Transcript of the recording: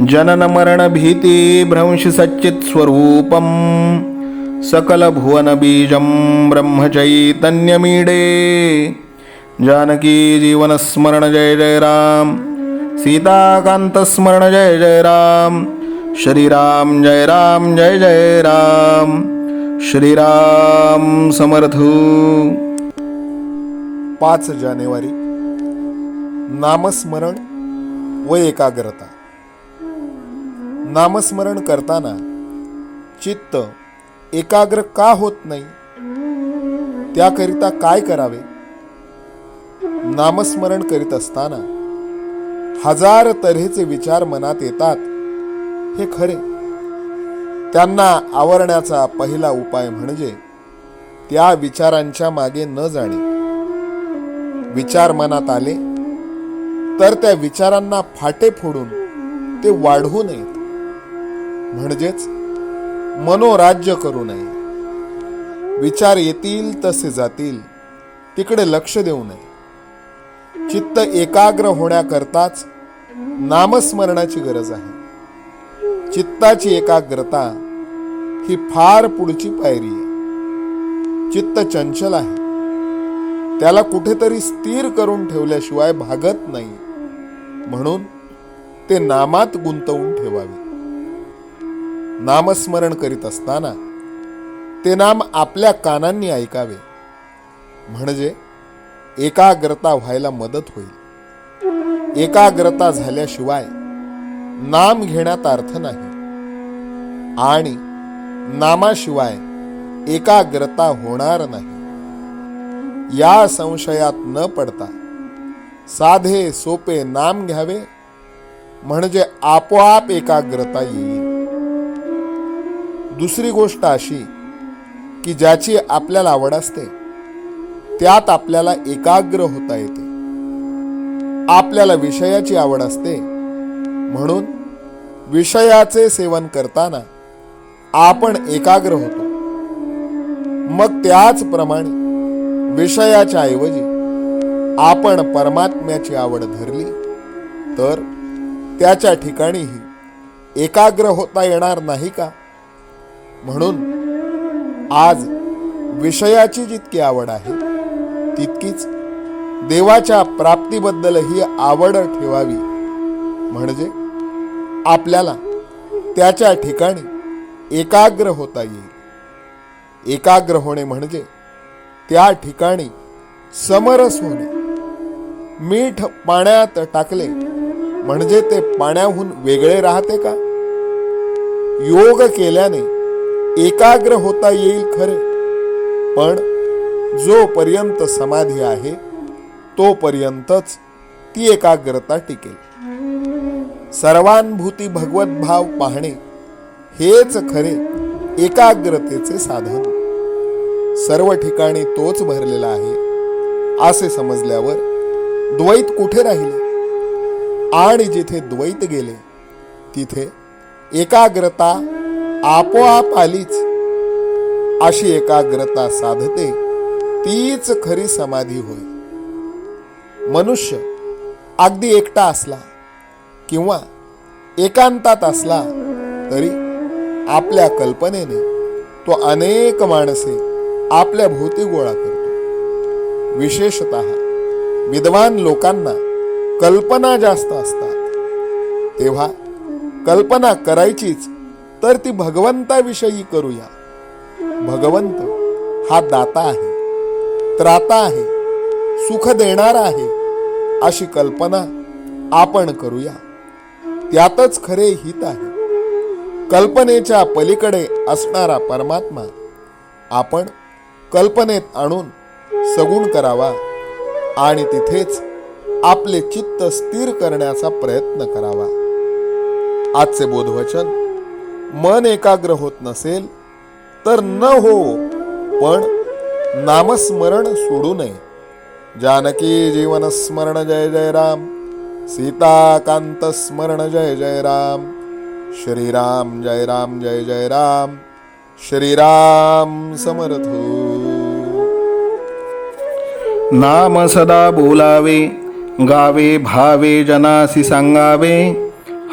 जननमरणभीतिभ्रंशसच्चित्स्वरूपं सकलभुवनबीजं ब्रह्मचैतन्यमीडे। जानकी जीवनस्मरण जय जय राम सीताकान्तस्मरण जय जय राम श्रीराम जय राम जय जय राम श्रीराम समर्थ। पाच जानेवारी। नामस्मरण व एकाग्रता। नामस्मरण करताना चित्त एकाग्र का होत नाही? त्याकरिता काय करावे? नामस्मरण करीत असताना हजार तऱ्हेचे विचार मनात येतात. हे खरे. त्यांना आवरण्याचा पहिला उपाय म्हणजे त्या विचारांच्या मागे न जाणे. विचार मनात आले तर त्या विचारांना फाटे फोडून ते वाढवू नयेत. म्हणजेच मनोराज्य करू नये. विचार येतील तसे जातील. तिकडे लक्ष देऊ नये. चित्त एकाग्र होण्याकरताच नामस्मरणाची गरज आहे. चित्ताची एकाग्रता ही फार पुढची पायरी आहे. चित्त चंचल आहे. त्याला कुठेतरी स्थिर करून ठेवल्याशिवाय भागत नाही. म्हणून ते नामात गुंतवून ठेवावे. नामस्मरण करीत असताना ते नाम आपल्या कानांनी ऐकावे. म्हणजे एकाग्रता व्हायला मदत होईल. एकाग्रता झाल्याशिवाय नाम घेण्यात अर्थ नाही. आणि नामाशिवाय एकाग्रता होणार नाही. या संशयात न पडता साधे सोपे नाम घ्यावे. म्हणजे आपोआप एकाग्रता येईल. दुसरी गोष्ट अशी की ज्याची आपल्याला आवड असते त्यात आपल्याला एकाग्र होता येते. आपल्याला विषयाची आवड असते म्हणून विषयाचे सेवन करताना आपण एकाग्र होतो. मग त्याचप्रमाणे विषयाच्या ऐवजी आपण परमात्म्याची आवड धरली तर त्याच्या ठिकाणीही एकाग्र होता येणार नाही का? म्हणून आज विषयाची जितकी आवड आहे तितकीच देवाच्या प्राप्तीबद्दलही आवड ठेवावी. म्हणजे आपल्याला त्याच्या ठिकाणी एकाग्र होता येईल. एकाग्र होणे म्हणजे त्या ठिकाणी समरस होणे. मीठ पाण्यात टाकले म्हणजे ते पाण्याहून वेगळे राहते का? योग केल्याने एकाग्र होता येईल खरे. पण जोपर्यंत समाधी आहे तोपर्यंतच ती एकाग्रता टिकेल. सर्वानुभूती भगवत भाव पाहणे हेच खरे एकाग्रतेचे साधन. सर्व ठिकाणी तोच भरलेला आहे असे समजल्यावर द्वैत कुठे राहिले? आणि जिथे द्वैत गेले तिथे एकाग्रता आपोआप आलीच. अशी एकाग्रता साधते तीच खरी समाधी होय. मनुष्य अगदी एकटा असला किंवा एकांतात असला तरी आपल्या कल्पनेने तो अनेक माणसे आपल्या भोवती गोळा करतो. विशेषत विद्वान लोकांना कल्पना जास्त असतात. तेव्हा कल्पना करायचीच तर ती भगवंताविषयी करूया. भगवंत हा दाता आहे त्राता आहे सुख देणारा आहे अशी कल्पना आपण करूया. त्यातच खरे हित आहे. कल्पनेच्या पलीकडे असणारा परमात्मा आपण कल्पनेत आणून सगुण करावा आणि तिथेच आपले चित्त स्थिर करण्याचा प्रयत्न करावा. आजचे बोधवचन मन एकाग्र होत नसेल तर न हो पण नामस्मरण सोडू नये. जानकी जीवन स्मरण जय जय राम सीताकांत स्मरण जय जय राम श्रीराम जय राम जय जय राम श्रीराम समर्थ हो। नाम सदा बोलावे गावे भावे जनासी सांगावे